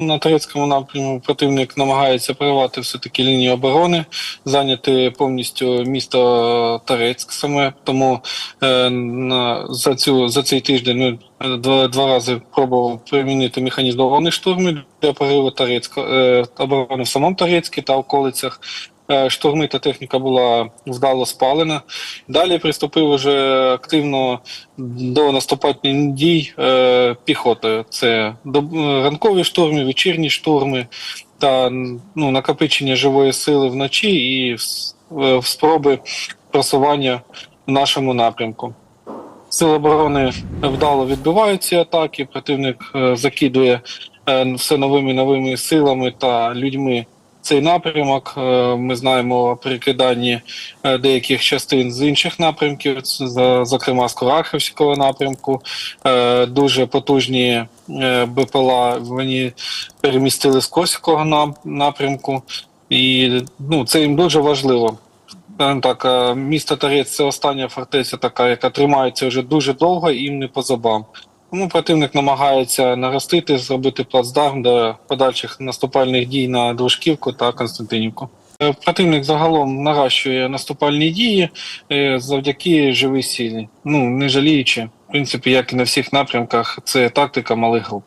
На турецькому напрямку противник намагається прорвати все-таки лінію оборони, зайняти повністю місто Торецьк саме. Тому е, на, за, цю, за цей тиждень ми е, два, два рази пробував примінити механізм оборони штурмів для прориву Торецька, е, оборони в самому Торецьку та околицях. Е, Штурми та техніка була вдало спалена. Далі приступив уже активно до наступальних дій е, піхотою. Це е, ранкові штурми, вечірні штурми та ну, накопичення живої сили вночі і спроби просування в нашому напрямку. Сили оборони вдало відбивають ці атаки. Противник закидує все новими новими силами та людьми цей напрямок. Е, Ми знаємо о перекиданні е, деяких частин з інших напрямків, зокрема з Курахівського напрямку. Е, Дуже потужні БПЛА вони перемістили з Косівського напрямку, і ну, це їм дуже важливо. Так, місто Торець це остання фортеця, така, яка тримається вже дуже довго і їм не по зубам. Тому противник намагається наростити, зробити плацдарм до подальших наступальних дій на Дружківку та Константинівку. Е, Противник загалом наращує наступальні дії е, завдяки живій силі. Ну не жаліючи, в принципі, як і на всіх напрямках, це тактика малих груп.